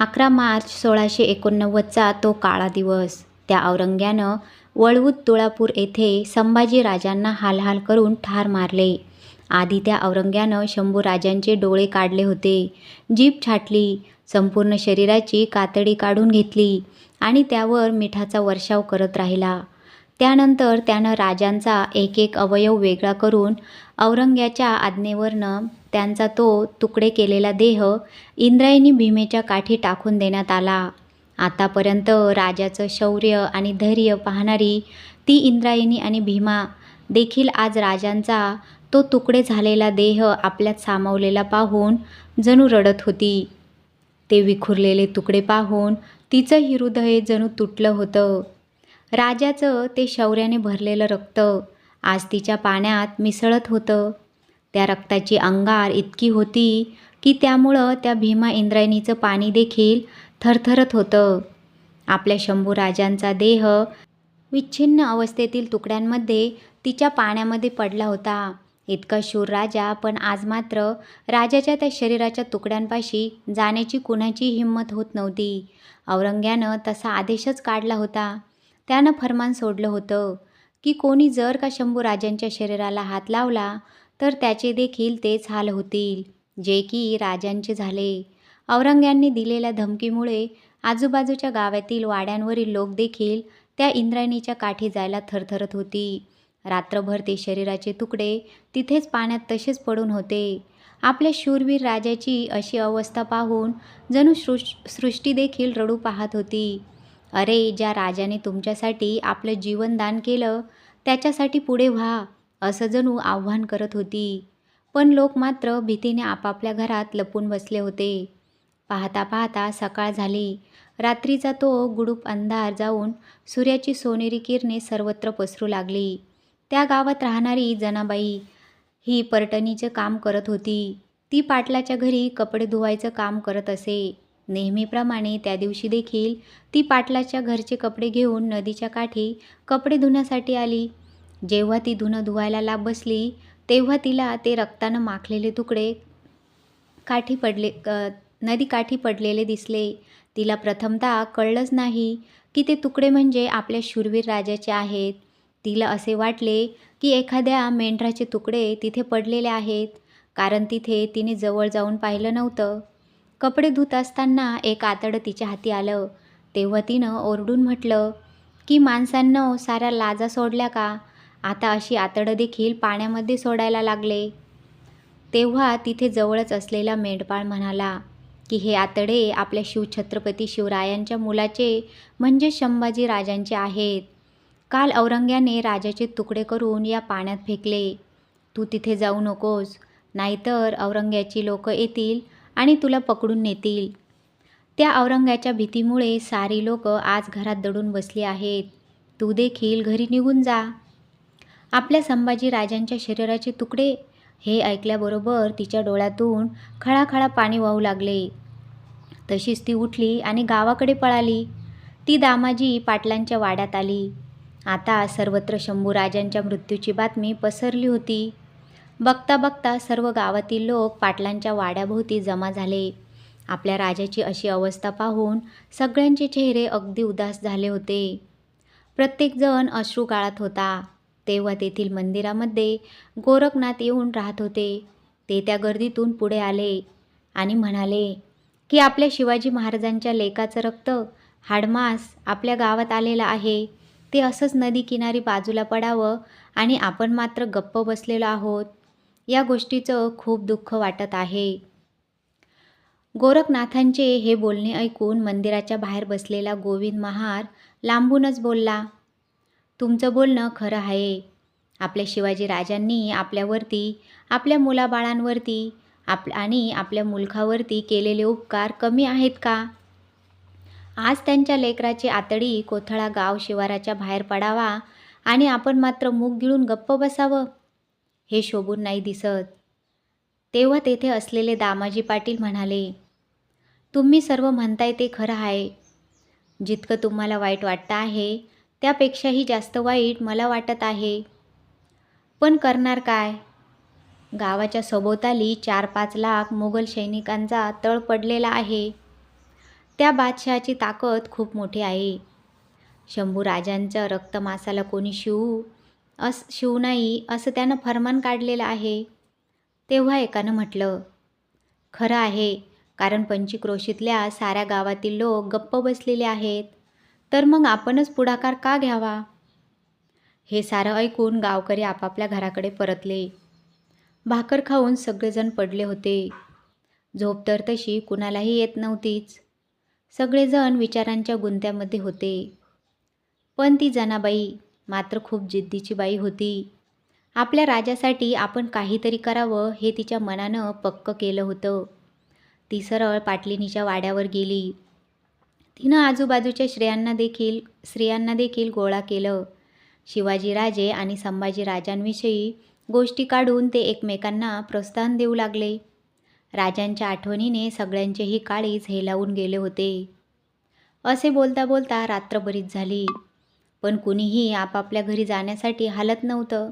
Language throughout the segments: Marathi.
अकरा मार्च सोळाशे एकोणनव्वदचा तो काळा दिवस. त्या औरंग्यानं वळवूत तुळापूर येथे संभाजीराजांना हालहाल करून ठार मारले. आधी त्या औरंग्यानं शंभूराजांचे डोळे काढले होते. जीभ छाटली संपूर्ण शरीराची कातडी काढून घेतली आणि त्यावर मिठाचा वर्षाव करत राहिला. त्यानंतर त्यानं राजांचा एक एक अवयव वेगळा करून औरंग्याच्या आज्ञेवरनं त्यांचा तो तुकडे केलेला देह इंद्रायणी भीमेच्या काठी टाकून देण्यात आला. आतापर्यंत राजाचं शौर्य आणि धैर्य पाहणारी ती इंद्रायणी आणि भीमा देखील आज राजांचा तो तुकडे झालेला देह आपल्यात सामावलेला पाहून जणू रडत होती. ते विखुरलेले तुकडे पाहून तिचं हृदय जणू तुटलं होतं. राजाचं ते शौर्याने भरलेलं रक्त आज तिच्या पाण्यात मिसळत होतं. त्या रक्ताची अंगार इतकी होती की त्यामुळं त्या भीमा इंद्रायणीचं पाणी देखील थरथरत होतं. आपल्या शंभू राजांचा देह विच्छिन्न अवस्थेतील तुकड्यांमध्ये तिच्या पाण्यामध्ये पडला होता. इतका शूर राजा पण आज मात्र राजाच्या त्या शरीराच्या तुकड्यांपाशी जाण्याची कुणाची हिंमत होत नव्हती. औरंग्यानं तसा आदेशच काढला होता. त्यानं फरमान सोडलं होतं की कोणी जर का शंभू राजांच्या शरीराला हात लावला तर त्याचे देखील तेच हाल होतील. जे की राजांचे झाले. औरंग्यांनी दिलेल्या धमकीमुळे आजूबाजूच्या गावातील वाड्यांवरील लोक देखील त्या इंद्रायणीच्या काठी जायला थरथरत होती. रात्रभर ते शरीराचे तुकडे तिथेच पाण्यात तसेच पडून होते. आपल्या शूरवीर राजाची अशी अवस्था पाहून जणू सृष सृष्टी देखील रडू पाहत होती. अरे ज्या राजाने तुमच्यासाठी आपलं जीवनदान केलं त्याच्यासाठी पुढे व्हा. असं जणू आव्हान करत होती. पण लोक मात्र भीतीने आपापल्या घरात लपून बसले होते. पाहता पाहता सकाळ झाली. रात्रीचा तो गुडूप अंधार जाऊन सूर्याची सोनेरी किरणे सर्वत्र पसरू लागली. त्या गावात राहणारी जनाबाई ही परटणीचं काम करत होती. ती पाटलाच्या घरी कपडे धुवायचं काम करत असे. नेहमीप्रमाणे त्या दिवशी देखील ती पाटलाच्या घरचे कपडे घेऊन नदीच्या काठी कपडे धुण्यासाठी आली. जेव्हा ती धुणं धुवायला लाभ बसली तेव्हा तिला ते रक्तानं माखलेले तुकडे काठी पडले नदी काठी पडलेले दिसले. तिला प्रथमतः कळलंच नाही की ते तुकडे म्हणजे आपल्या शूरवीर राजाचे आहेत. तिला असे वाटले की एखाद्या मेंढराचे तुकडे तिथे पडलेले आहेत कारण तिथे तिने जवळ जाऊन पाहिलं नव्हतं. कपडे धुत असताना एक आतडं तिच्या हाती आलं. तेव्हा तिनं ओरडून म्हटलं की माणसांनो साऱ्या लाजा सोडल्या का? आता अशी आतडं देखील पाण्यामध्ये सोडायला लागले. तेव्हा तिथे जवळच असलेला मेंढपाळ म्हणाला की हे आतडे आपल्या शिवछत्रपती शिवरायांच्या मुलाचे म्हणजे संभाजी राजांचे आहेत. काल औरंग्याने राजाचे तुकडे करून या पाण्यात फेकले. तू तिथे जाऊ नकोस नाहीतर औरंग्याची लोक येतील आणि तुला पकडून नेतील त्या औरंग्याच्या भीतीमुळे सारी लोक आज घरात दडून बसली आहेत. तू देखील घरी निघून जा. आपल्या संभाजी राजांच्या शरीराचे तुकडे हे ऐकल्याबरोबर तिच्या डोळ्यातून खळाखळा पाणी वाहू लागले. तशीच ती उठली आणि गावाकडे पळाली. ती दामाजी पाटलांच्या वाड्यात आली. आता सर्वत्र शंभूराजांच्या मृत्यूची बातमी पसरली होती. बघता बघता सर्व गावातील लोक पाटलांच्या वाड्याभोवती जमा झाले. आपल्या राजाची अशी अवस्था पाहून सगळ्यांचे चेहरे अगदी उदास झाले होते. प्रत्येकजण अश्रू काळात होता. तेव्हा तेथील मंदिरामध्ये गोरखनाथ येऊन राहत होते. ते त्या गर्दीतून पुढे आले आणि म्हणाले की आपल्या शिवाजी महाराजांच्या लेकाचं रक्त हाडमास आपल्या गावात आलेलं आहे. ते असंच नदी किनारी बाजूला पडावं आणि आपण मात्र गप्प बसलेलो आहोत. या गोष्टीचं खूप दुःख वाटत आहे. गोरखनाथांचे हे बोलणे ऐकून मंदिराच्या बाहेर बसलेला गोविंद महार लांबूनच बोलला तुमचं बोलणं खरं आहे. आपल्या शिवाजी राजांनी आपल्यावरती आपल्या मुलाबाळांवरती आप आणि आपल्या मुलखावरती केलेले उपकार कमी आहेत का? आज त्यांच्या लेकराची आतडी कोथळा गाव शिवाराच्या बाहेर पडावा आणि आपण मात्र मूग गिळून गप्प बसावं हे शोभून नाही दिसत. तेव्हा तेथे असलेले दामाजी पाटील म्हणाले तुम्ही सर्व म्हणताय ते खरं आहे. जितकं तुम्हाला वाईट वाटतं आहे त्यापेक्षाही जास्त वाईट मला वाटत आहे. पण करणार काय? गावाच्या सभोवताली चार पाच लाख मोगल सैनिकांचा तळ पडलेला आहे. त्या बादशहाची ताकद खूप मोठी आहे. शंभू राजांच्या रक्तमासाला कोणी शिवू अस शिवू नाही असं त्यानं फरमान काढलेलं आहे. तेव्हा एकानं म्हटलं खरं आहे कारण पंचक्रोशीतल्या साऱ्या गावातील लोक गप्प बसलेले आहेत. तर मग आपणच पुढाकार का घ्यावा? हे सारं ऐकून गावकरी आपापल्या घराकडे परतले. भाकर खाऊन सगळेजण पडले होते. झोप तर तशी कुणालाही येत नव्हतीच. सगळेजण विचारांच्या गुंत्यामध्ये होते. पण ती जनाबाई मात्र खूप जिद्दीची बाई होती. आपल्या राजासाठी आपण काहीतरी करावं हे तिच्या मनानं पक्क केलं होतं. ती सरळ पाटलिनीच्या वाड्यावर गेली. तिनं आजूबाजूच्या स्त्रियांना देखील स्त्रियांना देखील गोळा केलं. शिवाजीराजे आणि संभाजी राजांविषयी गोष्टी काढून ते एकमेकांना प्रोत्साहन देऊ लागले. राजांच्या आठवणीने सगळ्यांचेही काळीज हेलावून गेले होते. असे बोलता बोलता रात्र बरीच झाली. पण कुणीही आपापल्या घरी जाण्यासाठी हालत नव्हतं.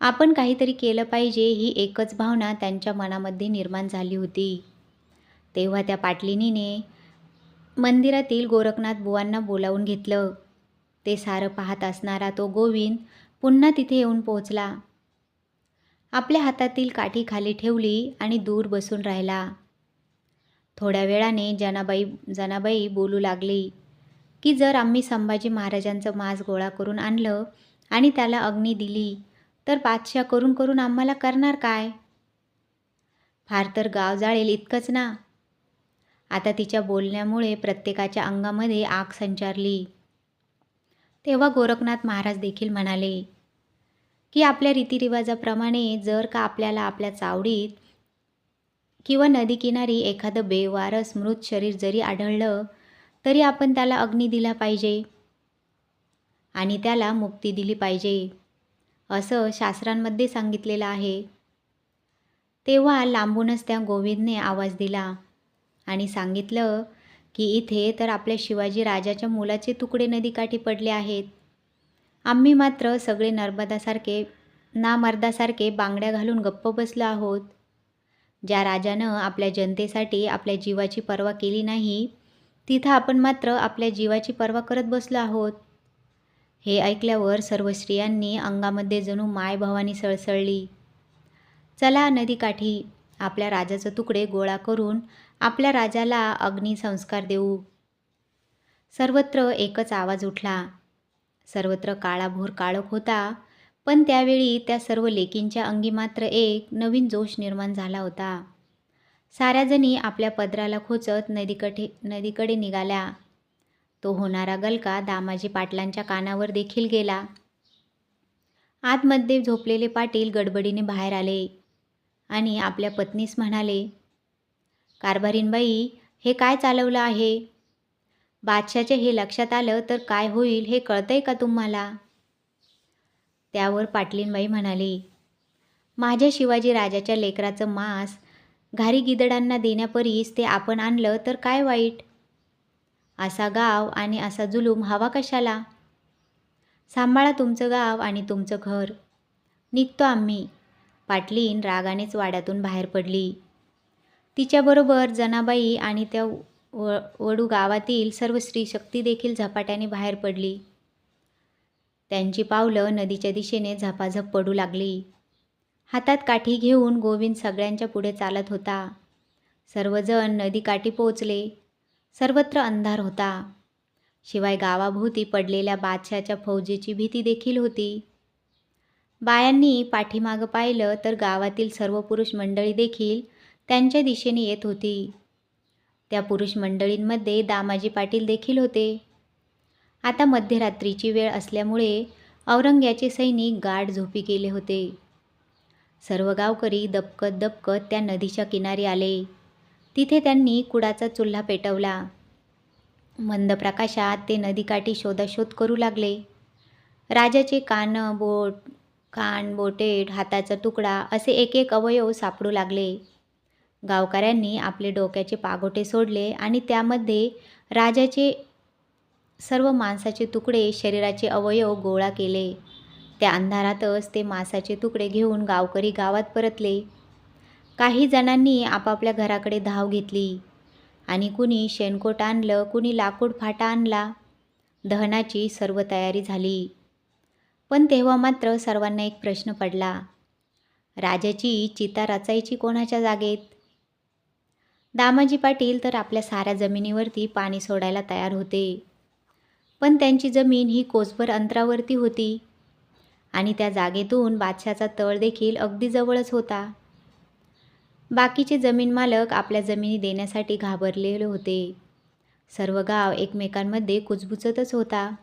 आपण काहीतरी केलं पाहिजे ही एकच भावना त्यांच्या मनामध्ये निर्माण झाली होती. तेव्हा त्या पाटलिनीने मंदिरातील गोरखनाथ बुवांना बोलावून घेतलं. ते सारं पाहत असणारा तो गोविंद पुन्हा तिथे येऊन पोहोचला. आपल्या हातातील काठी खाली ठेवली आणि दूर बसून राहिला. थोड्या वेळाने जनाबाई जनाबाई बोलू लागली की जर आम्ही संभाजी महाराजांचं मांस गोळा करून आणलं आणि त्याला अग्नी दिली तर बादशाह करून करून आम्हाला करणार काय? फार तर गाव जाळेल इतकंच ना. आता तिच्या बोलण्यामुळे प्रत्येकाच्या अंगामध्ये आग संचारली. तेव्हा गोरखनाथ महाराज देखील म्हणाले की आपल्या रीतिरिवाजाप्रमाणे जर का आपल्याला आपल्या चावडीत किंवा नदीकिनारी एखादं बेवारस मृत शरीर जरी आढळलं तरी आपण त्याला अग्नी दिला पाहिजे आणि त्याला मुक्ती दिली पाहिजे असं शास्त्रांमध्ये सांगितलेलं आहे. तेव्हा लांबूनच त्या गोविंदने आवाज दिला. आणि सांगितलं की इथे तर आपल्या शिवाजी राजाच्या मुलाचे तुकडे नदीकाठी पडले आहेत. आम्ही मात्र सगळे नर्मदासारखे नामर्दासारखे बांगड्या घालून गप्प बसलो आहोत. ज्या राजानं आपल्या जनतेसाठी आपल्या जीवाची पर्वा केली नाही तिथं आपण मात्र आपल्या जीवाची पर्वा करत बसलो आहोत. हे ऐकल्यावर सर्व स्त्रियांनी अंगामध्ये जणू मायभावानी सळसळली. चला नदीकाठी आपल्या राजाचे तुकडे गोळा करून आपल्या राजाला अग्निसंस्कार देऊ. सर्वत्र एकच आवाज उठला. सर्वत्र काळाभोर काळोख होता पण त्यावेळी त्या सर्व लेकींच्या अंगी मात्र एक नवीन जोश निर्माण झाला होता. साऱ्याजणी आपल्या पदराला खोचत नदीकडे नदीकडे निघाल्या. तो होणारा गलका दामाजी पाटलांच्या कानावर देखील गेला. आतमध्ये झोपलेले पाटील गडबडीने बाहेर आले. आणि आपल्या पत्नीस म्हणाले कारभारीनबाई हे काय चालवलं आहे? बादशाचे हे लक्षात आलं तर काय होईल हे कळतंय का तुम्हाला? त्यावर पाटलीनबाई म्हणाली माझ्या शिवाजी राजाच्या लेकराचं मांस घारी गिदडांना देण्यापरीस ते आपण आणलं तर काय वाईट? असा गाव आणि असा जुलूम हवा कशाला? सांभाळा तुमचं गाव आणि तुमचं घर. निघतो आम्ही. पाटलीन रागानेच वाड्यातून बाहेर पडली. तिच्याबरोबर जनाबाई आणि त्या व वडू गावातील सर्व स्त्रीशक्ती देखील झपाट्याने बाहेर पडली. त्यांची पावलं नदीच्या दिशेने झपाझप पडू लागली. हातात काठी घेऊन गोविंद सगळ्यांच्या पुढे चालत होता. सर्वजण नदीकाठी पोचले सर्वत्र अंधार होता. शिवाय गावाभोवती पडलेल्या बादशाच्या फौजेची भीती देखील होती. बायांनी पाठीमागं पाहिलं तर गावातील सर्व पुरुष मंडळी देखील त्यांच्या दिशेने येत होती. त्या पुरुष मंडळींमध्ये दामाजी पाटील देखील होते. आता मध्यरात्रीची वेळ असल्यामुळे औरंग्याचे सैनिक गाढ झोपी गेले होते. सर्व गावकरी दबकत दबकत त्या नदीच्या किनारी आले. तिथे त्यांनी कुडाचा चुल्हा पेटवला. मंद प्रकाशात ते नदीकाठी शोधाशोध करू लागले. राजाचे कान बोट कान बोटेट हाताचा तुकडा असे एक एक अवयव सापडू लागले. गावकऱ्यांनी आपले डोक्याचे पागोटे सोडले आणि त्यामध्ये राजाचे सर्व मांसाचे तुकडे शरीराचे अवयव गोळा केले. त्या अंधारातच ते मांसाचे तुकडे घेऊन गावकरी गावात परतले. काही जणांनी आपापल्या घराकडे धाव घेतली आणि कुणी शेणकोट आणलं कुणी लाकूड फाटा आणला. दहनाची सर्व तयारी झाली. पण तेव्हा मात्र सर्वांना एक प्रश्न पडला. राजाची चिता रचायची कोणाच्या जागेत? दामाजी पाटील तर आपल्या साऱ्या जमिनीवरती पाणी सोडायला तयार होते. पण त्यांची जमीन ही कोसभर अंतरावरती होती आणि त्या जागेतून बादशाचा तळ देखील अगदी जवळच होता. बाकीचे जमीन मालक आपल्या जमिनी देण्यासाठी घाबरलेले होते. सर्व गाव एकमेकांमध्ये कुजबुजतच होता.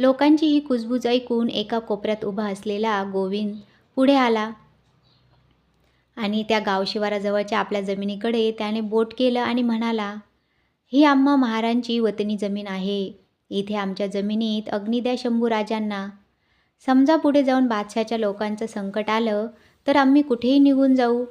लोकांची ही कुजबूज ऐकून एका कोपऱ्यात उभा असलेला गोविंद पुढे आला आणि त्या गावशिवाराजवळच्या आपल्या जमिनीकडे त्याने बोट केलं आणि म्हणाला ही आम्हा महारांची वतनी जमीन आहे. इथे आमच्या जमिनीत अग्नी द्या शंभूराजांना समजा पुढे जाऊन बादशाच्या लोकांचं संकट आलं तर आम्ही कुठेही निघून जाऊ.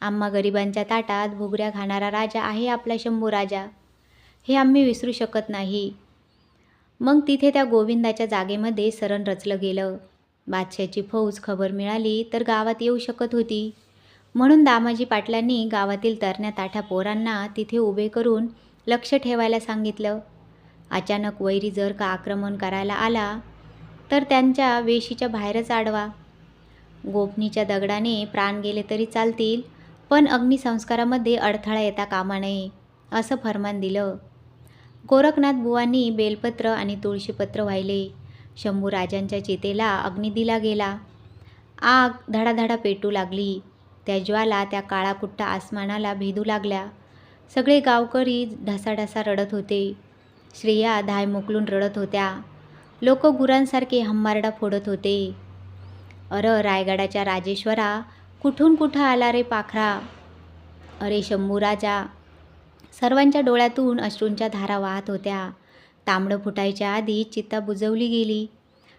आम्हा गरिबांच्या ताटात भुगऱ्या खाणारा राजा आहे आपला शंभू राजा. हे आम्ही विसरू शकत नाही. मग तिथे त्या गोविंदाच्या जागेमध्ये सरण रचलं गेलं. बादशाची फौज खबर मिळाली तर गावात येऊ शकत होती. म्हणून दामाजी पाटलांनी गावातील तरण्या ताठ्या पोरांना तिथे उभे करून लक्ष ठेवायला सांगितलं. अचानक वैरी जर का आक्रमण करायला आला तर त्यांच्या वेशीच्या बाहेरच आडवा. गोपनीच्या दगडाने प्राण गेले तरी चालतील पण अग्निसंस्कारामध्ये अडथळा येता कामा नये असं फरमान दिलं. गोरखनाथ बुवांनी बेलपत्र आणि तुळशीपत्र वाहिले. शंभूराजांच्या चितेला अग्नी दिला गेला. आग धडाधडा पेटू लागली. त्या ज्वाला त्या काळाकुट्टा आसमानाला भेदू लागल्या. सगळे गावकरी ढसाढसा रडत होते. स्त्रिया धाय मोकलून रडत होत्या. लोक गुरांसारखे हंमारडा फोडत होते. अर रायगडाच्या राजेश्वरा कुठून कुठं आला रे पाखरा? अरे शंभू राजा सर्वांच्या डोळ्यातून अश्रूंच्या धारा वाहत होत्या. तांबडं फुटायच्या आधी चित्ता बुजवली गेली.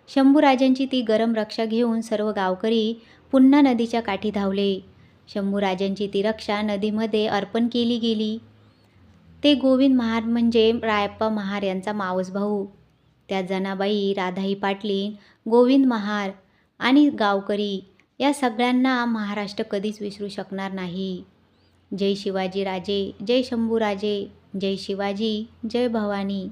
शंभूराजांची ती गरम रक्षा घेऊन सर्व गावकरी पुन्हा नदीच्या काठी धावले. शंभूराजांची ती रक्षा नदीमध्ये अर्पण केली गेली. ते गोविंद महार म्हणजे रायप्पा महार यांचा मावस भाऊ. त्या जनाबाई राधाई पाटलीन गोविंद महार आणि गावकरी या सगळ्यांना महाराष्ट्र कधीच विसरू शकणार नाही. जय शिवाजी राजे जय शंभूराजे जय शिवाजी जय भवानी.